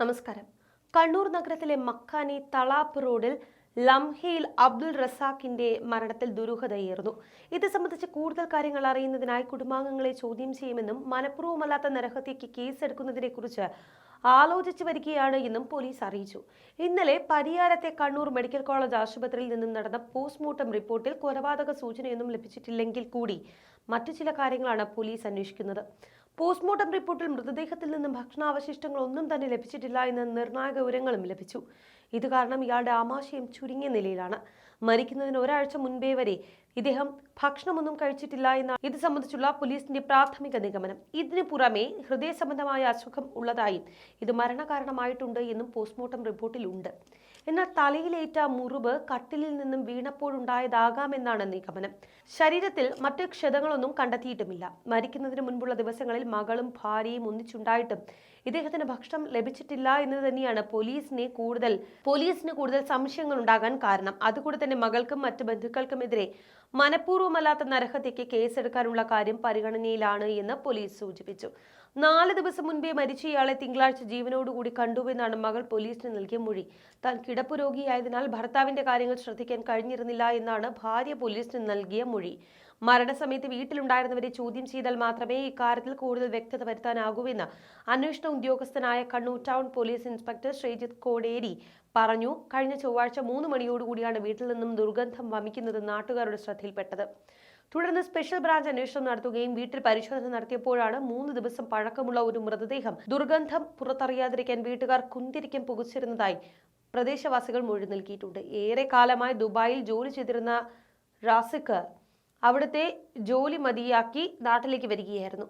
നമസ്കാരം. കണ്ണൂർ നഗരത്തിലെ മക്കാനി തളാപ്പ് റോഡിൽ ലംഹയിൽ അബ്ദുൾ റസാഖിന്റെ മരണത്തിൽ ദുരൂഹതയേർന്നു ഇത് സംബന്ധിച്ച് കൂടുതൽ കാര്യങ്ങൾ അറിയുന്നതിനായി കുടുംബാംഗങ്ങളെ ചോദ്യം ചെയ്യുമെന്നും മനഃപൂർവമല്ലാത്ത നരഹത്യയ്ക്ക് കേസെടുക്കുന്നതിനെക്കുറിച്ച് ആലോചിച്ചു വരികയാണ് എന്നും പോലീസ് അറിയിച്ചു. ഇന്നലെ പരിയാരത്തെ കണ്ണൂർ മെഡിക്കൽ കോളേജ് ആശുപത്രിയിൽ നിന്നും നടന്ന പോസ്റ്റ്മോർട്ടം റിപ്പോർട്ടിൽ കൊലപാതക സൂചനയൊന്നും ലഭിച്ചിട്ടില്ലെങ്കിൽ കൂടി മറ്റു ചില കാര്യങ്ങളാണ് പോലീസ് അന്വേഷിക്കുന്നത്. പോസ്റ്റ്മോർട്ടം റിപ്പോർട്ടിൽ മൃതദേഹത്തിൽ നിന്നും ഭക്ഷണാവശിഷ്ടങ്ങൾ ഒന്നും തന്നെ ലഭിച്ചിട്ടില്ല എന്ന് നിർണായക വിവരങ്ങളും ലഭിച്ചു. ഇത് കാരണം ഇയാളുടെ ആമാശയം ചുരുങ്ങിയ നിലയിലാണ്. മരിക്കുന്നതിന് ഒരാഴ്ച മുൻപേ വരെ ഇദ്ദേഹം ഭക്ഷണമൊന്നും കഴിച്ചിട്ടില്ല എന്ന ഇത് സംബന്ധിച്ചുള്ള പോലീസിന്റെ പ്രാഥമിക നിഗമനം. ഇതിനു പുറമെ ഹൃദയ സംബന്ധമായ അസുഖം ഉള്ളതായും ഇത് മരണകാരണമായിട്ടുണ്ട് എന്നും പോസ്റ്റ്മോർട്ടം റിപ്പോർട്ടിൽ ഉണ്ട് എന്നാൽ തലയിലേറ്റ മുറിവ് കട്ടിലിൽ നിന്നും വീണപ്പോഴുണ്ടായതാകാമെന്നാണ് നിഗമനം. ശരീരത്തിൽ മറ്റ് ക്ഷതങ്ങളൊന്നും കണ്ടെത്തിയിട്ടുമില്ല. മരിക്കുന്നതിന് മുൻപുള്ള ദിവസങ്ങളിൽ മകളും ഭാര്യയും ഒന്നിച്ചുണ്ടായിട്ടും ഇദ്ദേഹത്തിന് ഭക്ഷണം ലഭിച്ചിട്ടില്ല എന്ന് തന്നെയാണ് പോലീസിനെ കൂടുതൽ പോലീസിന് കൂടുതൽ സംശയങ്ങൾ ഉണ്ടാകാൻ കാരണം. അതുകൂടെ തന്നെ മകൾക്കും മറ്റ് ബന്ധുക്കൾക്കുമെതിരെ മനഃപൂർവമല്ലാത്ത നരഹത്യയ്ക്ക് കേസെടുക്കാനുള്ള കാര്യം പരിഗണനയിലാണ് എന്ന് പോലീസ് സൂചിപ്പിച്ചു. നാല് ദിവസം മുൻപേ മരിച്ച ഇയാളെ തിങ്കളാഴ്ച ജീവനോടുകൂടി കണ്ടുവെന്നാണ് മകൾ പോലീസിന് നൽകിയ മൊഴി. താൻ കിടപ്പ് രോഗിയായതിനാൽ ഭർത്താവിന്റെ കാര്യങ്ങൾ ശ്രദ്ധിക്കാൻ കഴിഞ്ഞിരുന്നില്ല എന്നാണ് ഭാര്യ പോലീസിന് നൽകിയ മൊഴി. മരണസമയത്ത് വീട്ടിലുണ്ടായിരുന്നവരെ ചോദ്യം ചെയ്താൽ മാത്രമേ ഇക്കാര്യത്തിൽ കൂടുതൽ വ്യക്തത വരുത്താനാകൂവെന്ന് അന്വേഷണ ഉദ്യോഗസ്ഥനായ Kannur town police inspector Sreejith Koderi പറഞ്ഞു. കഴിഞ്ഞ ചൊവ്വാഴ്ച മൂന്ന് മണിയോടുകൂടിയാണ് വീട്ടിൽ നിന്നും ദുർഗന്ധം വമിക്കുന്നത് നാട്ടുകാരുടെ ശ്രദ്ധയിൽപ്പെട്ടത്. തുടർന്ന് സ്പെഷ്യൽ ബ്രാഞ്ച് അന്വേഷണം നടത്തുകയും വീട്ടിൽ പരിശോധന നടത്തിയപ്പോഴാണ് മൂന്ന് ദിവസം പഴക്കമുള്ള ഒരു മൃതദേഹം ദുർഗന്ധം പുറത്തറിയാതിരിക്കാൻ വീട്ടുകാർ കുന്തിരിക്കം പുകച്ചിരുന്നതായി പ്രദേശവാസികൾ മൊഴി നൽകിയിട്ടുണ്ട്. ഏറെ കാലമായി ദുബായിൽ ജോലി ചെയ്തിരുന്ന റാസിക്ക് അവിടുത്തെ ജോലി മതിയാക്കി നാട്ടിലേക്ക് വരികയായിരുന്നു.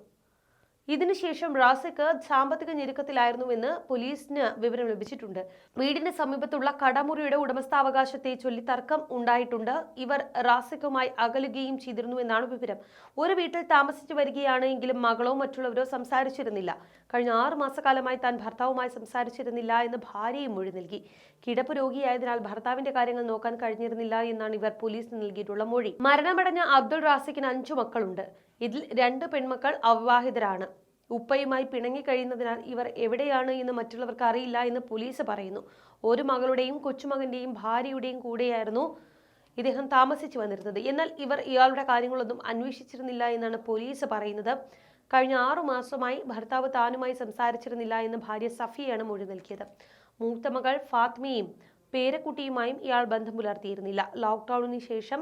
ഇതിനുശേഷം റാസിക്ക് സാമ്പത്തിക ഞെരുക്കത്തിലായിരുന്നുവെന്ന് പോലീസിന് വിവരം ലഭിച്ചിട്ടുണ്ട്. വീടിന് സമീപത്തുള്ള കടമുറിയുടെ ഉടമസ്ഥാവകാശത്തെ ചൊല്ലി തർക്കം ഉണ്ടായിട്ടുണ്ട്. ഇവർ റാസിക്കുമായി അകലുകയും ചെയ്തിരുന്നുവെന്നാണ് വിവരം. ഒരു വീട്ടിൽ താമസിച്ചു വരികയാണെങ്കിലും മകളോ മറ്റുള്ളവരോ സംസാരിച്ചിരുന്നില്ല. കഴിഞ്ഞ ആറു മാസക്കാലമായി താൻ ഭർത്താവുമായി സംസാരിച്ചിരുന്നില്ല എന്ന് ഭാര്യയും മൊഴി നൽകി. കിടപ്പ് രോഗിയായതിനാൽ ഭർത്താവിന്റെ കാര്യങ്ങൾ നോക്കാൻ കഴിഞ്ഞിരുന്നില്ല എന്നാണ് ഇവർ പോലീസിന് നൽകിയിട്ടുള്ള മൊഴി. മരണമടഞ്ഞ അബ്ദുൾ റാസിക്കിന് അഞ്ചു മക്കളുണ്ട്. ഇതിൽ രണ്ട് പെൺമക്കൾ അവിവാഹിതരാണ്. ഉപ്പയുമായി പിണങ്ങി കഴിയുന്നതിനാൽ ഇവർ എവിടെയാണ് എന്ന് മറ്റുള്ളവർക്ക് അറിയില്ല എന്ന് പോലീസ് പറയുന്നു. ഒരു മകളുടെയും കൊച്ചുമകന്റെയും ഭാര്യയുടെയും കൂടെയായിരുന്നു ഇദ്ദേഹം താമസിച്ചു വന്നിരുന്നത്. എന്നാൽ ഇവർ ഇയാളുടെ കാര്യങ്ങളൊന്നും അന്വേഷിച്ചിരുന്നില്ല എന്നാണ് പോലീസ് പറയുന്നത്. കഴിഞ്ഞ ആറു മാസമായി ഭർത്താവ് താനുമായി സംസാരിച്ചിരുന്നില്ല എന്ന് ഭാര്യ സഫിയാണ് മൊഴി നൽകിയത്. മൂത്ത മകൾ ഫാത്മിയും പേരക്കുട്ടിയുമായും ഇയാൾ ബന്ധം പുലർത്തിയിരുന്നില്ല. ലോക്ക്ഡൌണിന് ശേഷം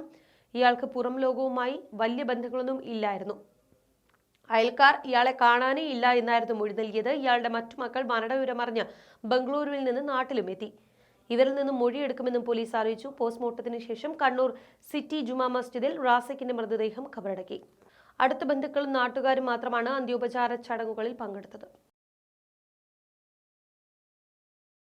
ഇയാൾക്ക് പുറം ലോകവുമായി വലിയ ബന്ധങ്ങളൊന്നും ഇല്ലായിരുന്നു. അയൽക്കാർ ഇയാളെ കാണാനേ ഇല്ല എന്നായിരുന്നു മൊഴി നൽകിയത്. ഇയാളുടെ മറ്റു മക്കൾ മരണവിവരമറിഞ്ഞ് ബംഗളൂരുവിൽ നിന്ന് നാട്ടിലും എത്തി. ഇവരിൽ നിന്നും മൊഴിയെടുക്കുമെന്നും പോലീസ് അറിയിച്ചു. പോസ്റ്റ്മോർട്ടത്തിന് ശേഷം കണ്ണൂർ സിറ്റി ജുമാ മസ്ജിദിൽ റാസിക്കിന്റെ മൃതദേഹം കബറടക്കി. അടുത്ത ബന്ധുക്കളും നാട്ടുകാരും മാത്രമാണ് അന്ത്യോപചാര ചടങ്ങുകളിൽ പങ്കെടുത്തത്.